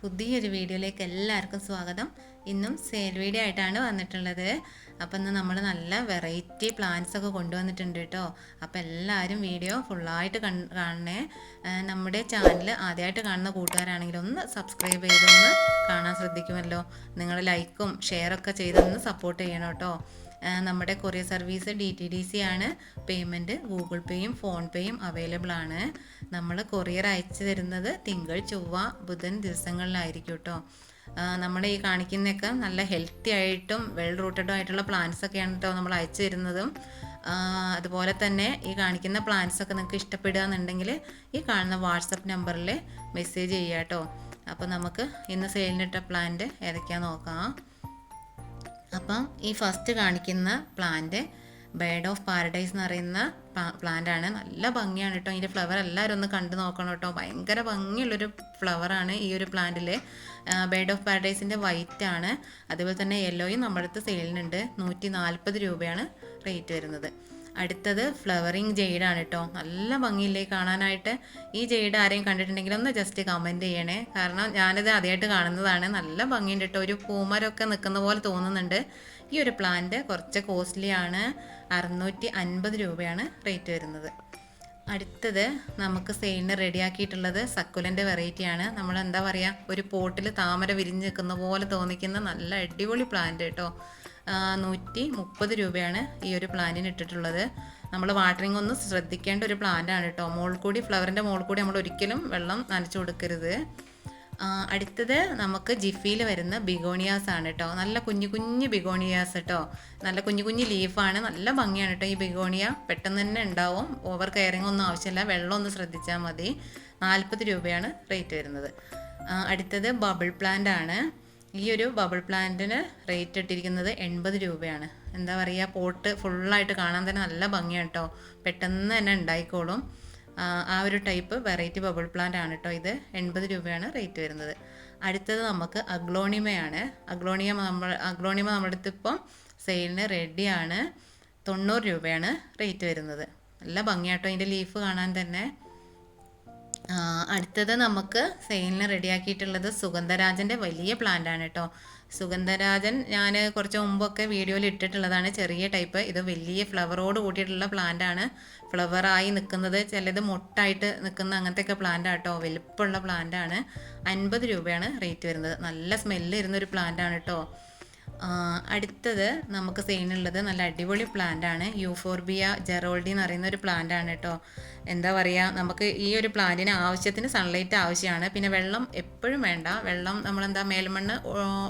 പുതിയൊരു വീഡിയോയിലേക്ക് എല്ലാവർക്കും സ്വാഗതം. ഇന്നും സെയിൽ വീഡിയോ ആയിട്ടാണ് വന്നിട്ടുള്ളത്. അപ്പം ഇന്ന് നമ്മൾ നല്ല വെറൈറ്റി പ്ലാന്റ്സ് ഒക്കെ കൊണ്ടുവന്നിട്ടുണ്ട് കേട്ടോ അപ്പോൾ എല്ലാവരും വീഡിയോ ഫുള്ളായിട്ട് കൺ കാണണേ. നമ്മുടെ ചാനൽ ആദ്യമായിട്ട് കാണുന്ന കൂട്ടുകാരാണെങ്കിൽ ഒന്ന് സബ്സ്ക്രൈബ് ചെയ്തൊന്ന് കാണാൻ ശ്രദ്ധിക്കുമല്ലോ. നിങ്ങൾ ലൈക്കും ഷെയറൊക്കെ ചെയ്തൊന്ന് സപ്പോർട്ട് ചെയ്യണം കേട്ടോ നമ്മുടെ courier service D T D C ആണ്. പേയ്മെന്റ് ഗൂഗിൾ പേയും ഫോൺ പേയും അവൈലബിൾ ആണ്. നമ്മൾ കൊറിയർ അയച്ചു തരുന്നത് തിങ്കൾ ചൊവ്വ ബുധൻ ദിവസങ്ങളിലായിരിക്കും കേട്ടോ. നമ്മുടെ ഈ കാണിക്കുന്നതൊക്കെ നല്ല ഹെൽത്തി ആയിട്ടും വെൽ റൂട്ടഡും ആയിട്ടുള്ള പ്ലാന്റ്സ് ഒക്കെയാണ് കേട്ടോ നമ്മൾ അയച്ചു തരുന്നതും. അതുപോലെ തന്നെ ഈ കാണിക്കുന്ന പ്ലാന്റ്സ് ഒക്കെ നിങ്ങൾക്ക് ഇഷ്ടപ്പെടുക എന്നുണ്ടെങ്കിൽ ഈ കാണുന്ന വാട്സപ്പ് നമ്പറിൽ മെസ്സേജ് ചെയ്യാം കേട്ടോ. അപ്പോൾ നമുക്ക് ഇന്ന് സെയിലിനിട്ട പ്ലാന്റ് ഏതൊക്കെയാണെന്ന് നോക്കാം. അപ്പം ഈ ഫസ്റ്റ് കാണിക്കുന്ന പ്ലാന്റ് ബേഡ് ഓഫ് പാരഡൈസ് എന്ന് പറയുന്ന പ്ലാന്റ് ആണ്. നല്ല ഭംഗിയാണ് കേട്ടോ. ഇതിന്റെ ഫ്ലവർ എല്ലാവരും ഒന്ന് കണ്ടു നോക്കണം കേട്ടോ. ഭയങ്കര ഭംഗിയുള്ളൊരു ഫ്ലവറാണ് ഈ ഒരു പ്ലാന്റിൽ ബേഡ് ഓഫ് പാരഡൈസിന്റെ വൈറ്റ് ആണ്. അതുപോലെ തന്നെ യെല്ലോയും നമ്മുടെ അടുത്ത് സെയിലിനുണ്ട് നൂറ്റി നാൽപ്പത് രൂപയാണ് റേറ്റ് വരുന്നത്. അടുത്തത് ഫ്ലവറിങ് ജെയ്ഡാണ് കേട്ടോ നല്ല ഭംഗിയില്ലേ കാണാനായിട്ട്. ഈ ജെയ്ഡ് ആരെയും കണ്ടിട്ടുണ്ടെങ്കിൽ ഒന്ന് ജസ്റ്റ് കമന്റ് ചെയ്യണേ. കാരണം ഞാനിത് ആദ്യമായിട്ട് കാണുന്നതാണ്. നല്ല ഭംഗിയുണ്ട് കേട്ടോ ഒരു പൂമരമൊക്കെ നിൽക്കുന്ന പോലെ തോന്നുന്നുണ്ട്. ഈ ഒരു പ്ലാന്റ് കുറച്ച് കോസ്റ്റ്ലി ആണ്. അറുന്നൂറ്റി അൻപത് രൂപയാണ് റേറ്റ് വരുന്നത്. അടുത്തത് നമുക്ക് സെയിലിന് റെഡിയാക്കിയിട്ടുള്ളത് സക്കുലന്റെ വെറൈറ്റിയാണ് നമ്മൾ എന്താ പറയുക ഒരു പോട്ടിൽ താമര വിരിഞ്ഞ് നിൽക്കുന്ന പോലെ തോന്നിക്കുന്ന നല്ല അടിപൊളി പ്ലാന്റ് കേട്ടോ നൂറ്റി മുപ്പത് രൂപയാണ് ഈ ഒരു പ്ലാന്റിന് ഇട്ടിട്ടുള്ളത്. നമ്മൾ വാട്ടറിങ് ഒന്ന് ശ്രദ്ധിക്കേണ്ട ഒരു പ്ലാന്റ് ആണ് കേട്ടോ മോൾ കൂടി ഫ്ലവറിന്റെ മോൾ കൂടി നമ്മൾ ഒരിക്കലും വെള്ളം നനച്ചു കൊടുക്കരുത്. അടുത്തത് നമുക്ക് ജിഫിയിൽ വരുന്ന ബിഗോണിയാസ് ആണ് കേട്ടോ നല്ല കുഞ്ഞു കുഞ്ഞു ബിഗോണിയാസ് കേട്ടോ നല്ല കുഞ്ഞു കുഞ്ഞു ലീഫാണ് നല്ല ഭംഗിയാണ് കേട്ടോ ഈ ബിഗോണിയ. പെട്ടെന്ന് തന്നെ ഉണ്ടാവും. ഓവർ കെയറിംഗ് ഒന്നും ആവശ്യമില്ല. വെള്ളം ഒന്ന് ശ്രദ്ധിച്ചാൽ മതി. നാൽപ്പത് രൂപയാണ് റേറ്റ് വരുന്നത്. അടുത്തത് ബബിൾ പ്ലാന്റ് ആണ്. ഈ ഒരു ബബിൾ പ്ലാന്റിന് റേറ്റ് ഇട്ടിരിക്കുന്നത് എൺപത് രൂപയാണ്. എന്താ പറയുക പോട്ട് ഫുള്ളായിട്ട് കാണാൻ തന്നെ നല്ല ഭംഗിയാണ് കേട്ടോ പെട്ടെന്ന് തന്നെ ഉണ്ടായിക്കോളും. ആ, ഒരു ടൈപ്പ് വെറൈറ്റി ബബിൾ പ്ലാന്റ് ആണ് കേട്ടോ ഇത്. എൺപത് രൂപയാണ് റേറ്റ് വരുന്നത്. അടുത്തത് നമുക്ക് അഗ്ലോണിമയാണ്. അഗ്ലോണിയ നമ്മൾ അഗ്ലോണിമ നമ്മുടെ അടുത്ത് ഇപ്പം സെയിലിന് റെഡിയാണ് തൊണ്ണൂറ് രൂപയാണ് റേറ്റ് വരുന്നത്. നല്ല ഭംഗിയാട്ടോ അതിന്റെ ലീഫ് കാണാൻ തന്നെ. അടുത്തത് നമുക്ക് സെയിലിന് റെഡിയാക്കിയിട്ടുള്ളത് സുഗന്ധരാജന്റെ വലിയ പ്ലാന്റ് ആണ് കേട്ടോ. സുഗന്ധരാജൻ ഞാൻ കുറച്ച് മുമ്പൊക്കെ വീഡിയോയിൽ ഇട്ടിട്ടുള്ളതാണ്. ചെറിയ ടൈപ്പ് ഇത് വലിയ ഫ്ലവറോട് കൂട്ടിയിട്ടുള്ള പ്ലാന്റ് ആണ് ഫ്ലവറായി നിൽക്കുന്നത് ചിലത് മൊട്ടായിട്ട് നിൽക്കുന്ന അങ്ങനത്തെ ഒക്കെ പ്ലാന്റ് ആട്ടോ വലുപ്പമുള്ള പ്ലാന്റ് ആണ് അൻപത് രൂപയാണ് റേറ്റ് വരുന്നത്. നല്ല സ്മെല്ല് ഇരുന്ന ഒരു പ്ലാന്റ് ആണ് കേട്ടോ. അടുത്തത് നമുക്ക് സെയിനുള്ളത് നല്ല അടിപൊളി പ്ലാന്റ് ആണ്. യൂഫോർബിയ ജെറോൾഡി എന്ന് പറയുന്ന ഒരു പ്ലാന്റ് ആണ് കേട്ടോ എന്താ പറയുക നമുക്ക് ഈ ഒരു പ്ലാന്റിന് ആവശ്യത്തിന് സൺലൈറ്റ് ആവശ്യമാണ്. പിന്നെ വെള്ളം എപ്പോഴും വേണ്ട. വെള്ളം നമ്മളെന്താ മേൽമണ്ണ്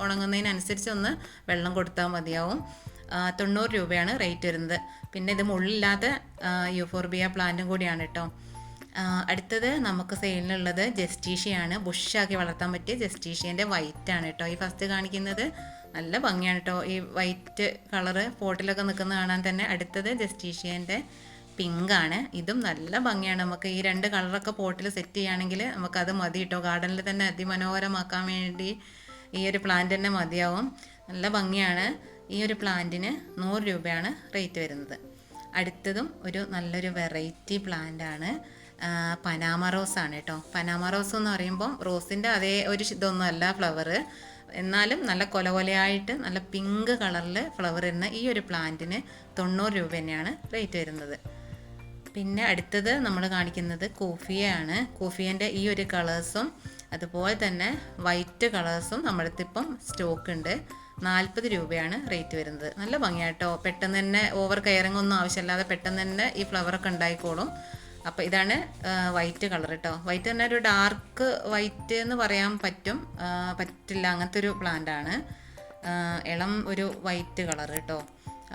ഉണങ്ങുന്നതിനനുസരിച്ച് ഒന്ന് വെള്ളം കൊടുത്താൽ മതിയാവും. തൊണ്ണൂറ് രൂപയാണ് റേറ്റ് വരുന്നത്. പിന്നെ ഇത് മുള്ളില്ലാത്ത യൂഫോർബിയ പ്ലാന്റും കൂടിയാണ് കേട്ടോ അടുത്തത് നമുക്ക് സെയിലിനുള്ളത് ജസ്റ്റീഷ്യയാണ് ബുഷാക്കി വളർത്താൻ പറ്റിയ ജസ്റ്റീഷ്യന്റെ വൈറ്റ് ആണ് കേട്ടോ ഈ ഫസ്റ്റ് കാണിക്കുന്നത് നല്ല ഭംഗിയാണ് കേട്ടോ ഈ വൈറ്റ് കളറ് പോട്ടിലൊക്കെ നിൽക്കുന്ന കാണാൻ തന്നെ അടുത്തത് ജസ്റ്റീഷ്യന്റെ പിങ്കാണ്. ഇതും നല്ല ഭംഗിയാണ്. നമുക്ക് ഈ രണ്ട് കളറൊക്കെ പോട്ടിൽ സെറ്റ് ചെയ്യുകയാണെങ്കിൽ നമുക്കത് മതി കേട്ടോ ഗാർഡനിൽ തന്നെ അതിമനോഹരമാക്കാൻ വേണ്ടി ഈ ഒരു പ്ലാന്റ് തന്നെ മതിയാവും. നല്ല ഭംഗിയാണ്. ഈ ഒരു പ്ലാന്റിന് നൂറ് രൂപയാണ് റേറ്റ് വരുന്നത്. അടുത്തതും ഒരു നല്ലൊരു വെറൈറ്റി പ്ലാന്റ് ആണ്. ആ, പനാമ റോസ് ആണ് കേട്ടോ പനാമ റോസ് എന്ന് പറയുമ്പോൾ റോസിന്റെ അതേ ഒരു ഇതൊന്നും അല്ല ഫ്ലവർ എന്നാലും നല്ല കൊല കൊലയായിട്ട് നല്ല പിങ്ക് കളറിൽ ഫ്ലവർ വരുന്ന ഈ ഒരു പ്ലാന്റിന് തൊണ്ണൂറ് രൂപ തന്നെയാണ് റേറ്റ് വരുന്നത്. പിന്നെ അടുത്തത് നമ്മൾ കാണിക്കുന്നത് കോഫിയാണ് കോഫിയന്റെ ഈ ഒരു കളേഴ്സും അതുപോലെ തന്നെ വൈറ്റ് കളേഴ്സും നമ്മുടെ അടുത്ത് ഇപ്പം സ്റ്റോക്ക് ഉണ്ട്. നാൽപ്പത് രൂപയാണ് റേറ്റ് വരുന്നത്. നല്ല ഭംഗിയാട്ടോ. പെട്ടെന്ന് തന്നെ ഓവർ കെയറിംഗ് ഒന്നും ആവശ്യമില്ലാതെ പെട്ടെന്ന് തന്നെ ഈ ഫ്ലവറൊക്കെ ഉണ്ടായിക്കോളും. അപ്പോൾ ഇതാണ് വൈറ്റ് കളർ കേട്ടോ വൈറ്റ് തന്നെ ഒരു ഡാർക്ക് വൈറ്റ് എന്ന് പറയാൻ പറ്റും പറ്റില്ല. അങ്ങനത്തെ ഒരു പ്ലാന്റ് ആണ്. ഇളം ഒരു വൈറ്റ് കളർ കേട്ടോ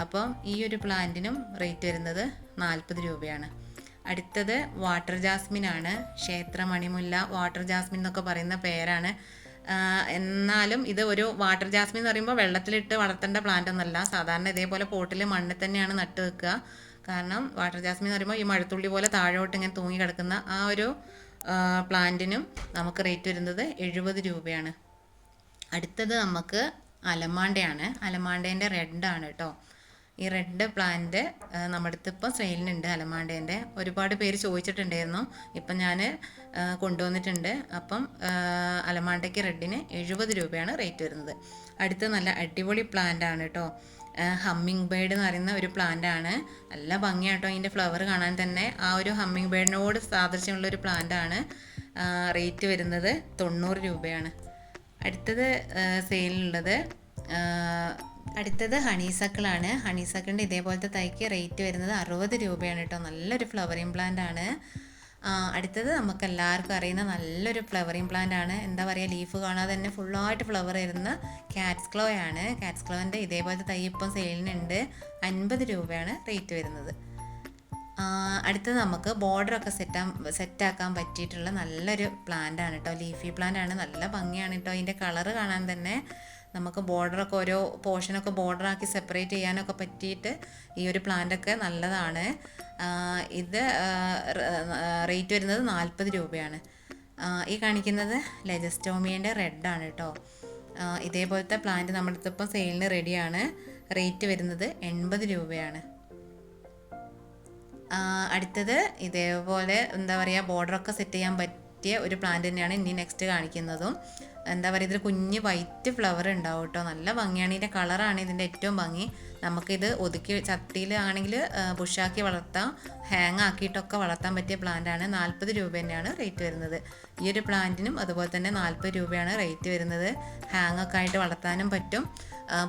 അപ്പം ഈ ഒരു പ്ലാന്റിനും റേറ്റ് വരുന്നത് നാൽപ്പത് രൂപയാണ്. അടുത്തത് വാട്ടർ ജാസ്മിൻ ആണ്. ക്ഷേത്ര മണിമുല്ല വാട്ടർ ജാസ്മിൻ എന്നൊക്കെ പറയുന്ന പേരാണ്. എന്നാലും ഇത് ഒരു വാട്ടർ ജാസ്മിൻ എന്ന് പറയുമ്പോൾ വെള്ളത്തിലിട്ട് വളർത്തേണ്ട പ്ലാന്റ് ഒന്നല്ല. സാധാരണ ഇതേപോലെ പോട്ടിൽ മണ്ണിൽ തന്നെയാണ് നട്ട് വെക്കുക. കാരണം വാട്ടർ ജാസ്മിൻ എന്ന് പറയുമ്പോൾ ഈ മഴത്തുള്ളി പോലെ താഴോട്ട് ഇങ്ങനെ തൂങ്ങി കിടക്കുന്ന ആ ഒരു പ്ലാന്റിനും നമുക്ക് റേറ്റ് വരുന്നത് എഴുപത് രൂപയാണ്. അടുത്തത് നമുക്ക് അലമാണ്ടയാണ്. അലമാണ്ടേന്റെ റെഡ് ആണ് കേട്ടോ. ഈ റെഡ് പ്ലാന്റ് നമ്മുടെ അടുത്ത് ഇപ്പം സെയിലിനുണ്ട് അലമാണ്ടേന്റെ. ഒരുപാട് പേര് ചോദിച്ചിട്ടുണ്ടായിരുന്നു. ഇപ്പം ഞാൻ കൊണ്ടുവന്നിട്ടുണ്ട്. അപ്പം അലമാണ്ടയ്ക്ക് റെഡിന് എഴുപത് രൂപയാണ് റേറ്റ് വരുന്നത്. അടുത്ത നല്ല അടിപൊളി പ്ലാന്റ് ആണ് കേട്ടോ. ഹമ്മിങ് ബേർഡ് എന്ന് പറയുന്ന ഒരു പ്ലാന്റ് ആണ്. നല്ല ഭംഗിയാട്ടോ അതിന്റെ ഫ്ലവർ കാണാൻ തന്നെ. ആ ഒരു ഹമ്മിങ് ബേർഡിനോട് സാദൃശ്യമുള്ള ഒരു പ്ലാന്റ് ആണ്. റേറ്റ് വരുന്നത് തൊണ്ണൂറ് രൂപയാണ്. അടുത്തത് സെയിലുള്ളത് അടുത്തത് ഹണീസക്കിളാണ് ഹണീസക്കിളിന്റെ ഇതേപോലത്തെ തൈക്ക് റേറ്റ് വരുന്നത് അറുപത് രൂപയാണ് കേട്ടോ നല്ലൊരു ഫ്ലവറിങ് പ്ലാന്റ് ആണ്. അടുത്തത് നമുക്ക് എല്ലാവർക്കും അറിയുന്ന നല്ലൊരു ഫ്ലവറിങ് പ്ലാന്റ് ആണ്. എന്താ പറയുക ലീഫ് കാണാതെ തന്നെ ഫുള്ളായിട്ട് ഫ്ലവർ വരുന്ന കാറ്റ്സ് ക്ലോ ആണ്. കാറ്റ്സ് ക്ലോന്റെ ഇതേപോലത്തെ തൈ ഇപ്പം സെയിലിനുണ്ട്. അൻപത് രൂപയാണ് റേറ്റ് വരുന്നത്. അടുത്തത് നമുക്ക് ബോർഡറൊക്കെ സെറ്റാ സെറ്റാക്കാൻ പറ്റിയിട്ടുള്ള നല്ലൊരു പ്ലാന്റ് ആണ് കേട്ടോ ലീഫി പ്ലാന്റ് ആണ്. നല്ല ഭംഗിയാണ് കേട്ടോ അതിന്റെ കളറ് കാണാൻ തന്നെ. നമുക്ക് ബോർഡറൊക്കെ ഓരോ പോർഷനൊക്കെ ബോർഡറാക്കി സെപ്പറേറ്റ് ചെയ്യാനൊക്കെ പറ്റിയിട്ട് ഈ ഒരു പ്ലാന്റൊക്കെ നല്ലതാണ്. ഇത് റേറ്റ് വരുന്നത് നാൽപ്പത് രൂപയാണ്. ഈ കാണിക്കുന്നത് ലെജസ്റ്റോമിയന്റെ റെഡാണ് കേട്ടോ ഇതേപോലത്തെ പ്ലാന്റ് നമ്മുടെ അടുത്ത് ഇപ്പം സെയിലിന് റെഡിയാണ് റേറ്റ് വരുന്നത് എൺപത് രൂപയാണ്. അടുത്തത് ഇതേപോലെ എന്താ പറയുക ബോർഡറൊക്കെ സെറ്റ് ചെയ്യാൻ പറ്റിയ ഒരു പ്ലാന്റ് തന്നെയാണ് ഇനി നെക്സ്റ്റ് കാണിക്കുന്നതും. എന്താ പറയുക ഇതിൽ കുഞ്ഞ് വൈറ്റ് ഫ്ലവർ ഉണ്ടാവും കേട്ടോ നല്ല ഭംഗിയാണ്. ഇതിന്റെ കളറാണ് ഇതിന്റെ ഏറ്റവും ഭംഗി. നമുക്കിത് ഒതുക്കി ചട്ടിയിൽ ആണെങ്കിൽ ബുഷാക്കി വളർത്താം. ഹാങ് ആക്കിയിട്ടൊക്കെ വളർത്താൻ പറ്റിയ പ്ലാന്റാണ് നാൽപ്പത് രൂപ തന്നെയാണ് റേറ്റ് വരുന്നത്. ഈ ഒരു പ്ലാന്റിനും അതുപോലെ തന്നെ നാൽപ്പത് രൂപയാണ് റേറ്റ് വരുന്നത്. ഹാങ് ഒക്കെ ആയിട്ട് വളർത്താനും പറ്റും.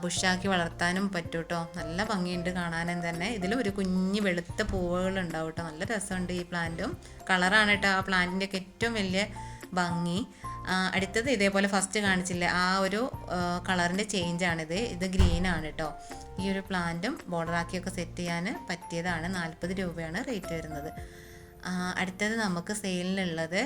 പുഷാക്കി വളർത്താനും പറ്റും കേട്ടോ നല്ല ഭംഗിയുണ്ട് കാണാനും തന്നെ. ഇതിലും ഒരു കുഞ്ഞ് വെളുത്ത പൂവുകൾ ഉണ്ടാവും കേട്ടോ നല്ല രസമുണ്ട് ഈ പ്ലാന്റും കളറാണ് കേട്ടോ ആ പ്ലാന്റിന്റെയൊക്കെ ഏറ്റവും വലിയ ഭംഗി. അടുത്തത് ഇതേപോലെ ഫസ്റ്റ് കാണിച്ചില്ലേ ആ ഒരു കളറിന്റെ ചേഞ്ചാണിത് ഇത് ഗ്രീൻ ആണ് കേട്ടോ ഈ ഒരു പ്ലാന്റും ബോർഡറാക്കിയൊക്കെ സെറ്റ് ചെയ്യാൻ പറ്റിയതാണ്. നാൽപ്പത് രൂപയാണ് റേറ്റ് വരുന്നത്. അടുത്തത് നമുക്ക് സെയിലിനുള്ളത്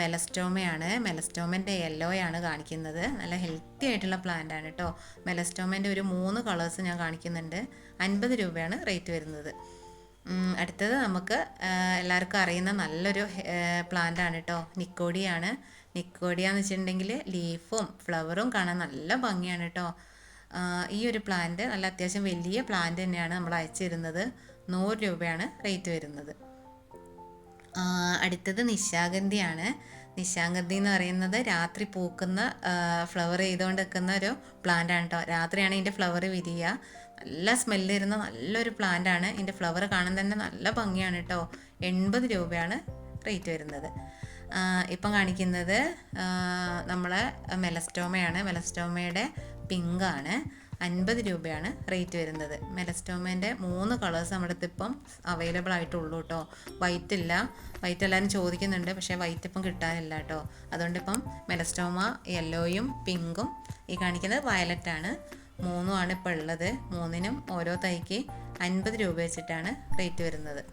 മെലസ്റ്റോമയാണ് മെലസ്റ്റോമന്റെ യെല്ലോയാണ് കാണിക്കുന്നത്. നല്ല ഹെൽത്തി ആയിട്ടുള്ള പ്ലാന്റ് ആണ് കേട്ടോ മെലസ്റ്റോമന്റെ ഒരു മൂന്ന് കളേഴ്സ് ഞാൻ കാണിക്കുന്നുണ്ട്. അൻപത് രൂപയാണ് റേറ്റ് വരുന്നത്. അടുത്തത് നമുക്ക് എല്ലാവർക്കും അറിയുന്ന നല്ലൊരു പ്ലാന്റ് ആണ് കേട്ടോ നിക്കോഡിയാണ് നിക്കോഡിയ എന്ന് വെച്ചിട്ടുണ്ടെങ്കിൽ ലീഫും ഫ്ലവറും കാണാൻ നല്ല ഭംഗിയാണ് കേട്ടോ ഈ ഒരു പ്ലാന്റ് നല്ല അത്യാവശ്യം വലിയ പ്ലാന്റ് തന്നെയാണ് നമ്മൾ അയച്ചിരുന്നത്. നൂറ് രൂപയാണ് റേറ്റ് വരുന്നത്. അടുത്തത് നിശാഗന്ധിയാണ്. നിശാഗന്ധി എന്ന് പറയുന്നത് രാത്രി പൂക്കുന്ന ഫ്ലവർ ചെയ്തുകൊണ്ട് നിൽക്കുന്ന ഒരു പ്ലാന്റ് ആണ് കേട്ടോ രാത്രിയാണ് ഇതിന്റെ ഫ്ലവർ വിരിയുക. നല്ല സ്മെല്ല് വരുന്ന നല്ലൊരു പ്ലാന്റ് ആണ്. ഇതിന്റെ ഫ്ലവർ കാണാൻ തന്നെ നല്ല ഭംഗിയാണ് കേട്ടോ എൺപത് രൂപയാണ് റേറ്റ് വരുന്നത്. ഇപ്പം കാണിക്കുന്നത് നമ്മളെ മെലസ്റ്റോമയാണ്. മെലസ്റ്റോമയുടെ പിങ്കാണ് അൻപത് രൂപയാണ് റേറ്റ് വരുന്നത്. മെലസ്റ്റോമേന്റെ മൂന്ന് കളേഴ്സ് നമ്മുടെ അടുത്ത് ഇപ്പം അവൈലബിൾ ആയിട്ടുള്ളൂ കേട്ടോ വൈറ്റ് ഇല്ല. വൈറ്റ് എല്ലാവരും ചോദിക്കുന്നുണ്ട്. പക്ഷേ വൈറ്റ് ഇപ്പം കിട്ടാനില്ല കേട്ടോ അതുകൊണ്ട് ഇപ്പം മെലസ്റ്റോമ യെല്ലോയും പിങ്കും ഈ കാണിക്കുന്നത് വയലറ്റാണ് മൂന്നുമാണ് ഇപ്പോൾ ഉള്ളത്. മൂന്നിനും ഓരോ തൈക്ക് അൻപത് രൂപ വെച്ചിട്ടാണ് റേറ്റ് വരുന്നത്.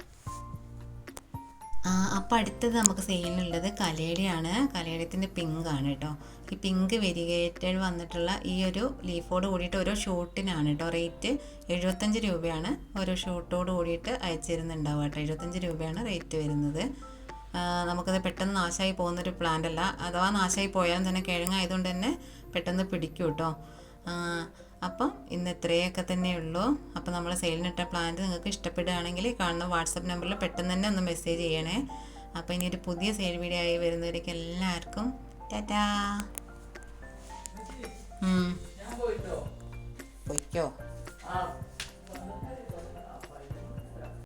അപ്പോൾ അടുത്തത് നമുക്ക് സെയിലുള്ളത് കലേടിയാണ്. കലേഡിയത്തിന്റെ പിങ്ക് ആണ് കേട്ടോ. ഈ പിങ്ക് വെരിഗേറ്റഡ് വന്നിട്ടുള്ള ഈ ഒരു ലീഫോട് കൂടിയിട്ട് ഓരോ ഷൂട്ടിനാണ് കേട്ടോ. റേറ്റ് എഴുപത്തഞ്ച് രൂപയാണ്. ഓരോ ഷൂട്ടോട് കൂടിയിട്ട് അയച്ചു തരുന്നുണ്ടാവുക കേട്ടോ. എഴുപത്തഞ്ച് രൂപയാണ് റേറ്റ് വരുന്നത്. നമുക്കത് പെട്ടെന്ന് നാശമായി പോകുന്നൊരു പ്ലാന്റ് അല്ല. അഥവാ നാശമായി പോയാലും തന്നെ കിഴങ്ങായതുകൊണ്ട് തന്നെ പെട്ടെന്ന് പിടിക്കും കേട്ടോ. അപ്പം ഇന്ന് ഇത്രയൊക്കെ തന്നെ ഉള്ളൂ. അപ്പം നമ്മൾ സെയിലിനിട്ട പ്ലാന്റ് നിങ്ങൾക്ക് ഇഷ്ടപ്പെടുകയാണെങ്കിൽ കാണുന്ന വാട്സപ്പ് നമ്പറിൽ പെട്ടെന്ന് തന്നെ ഒന്ന് മെസ്സേജ് ചെയ്യണേ. അപ്പം ഇനി ഒരു പുതിയ സെയിൽ വീഡിയോ ആയി വരുന്നവരേക്ക് എല്ലാവർക്കും ടാറ്റാ. പൊയ്ക്കോ? ആ.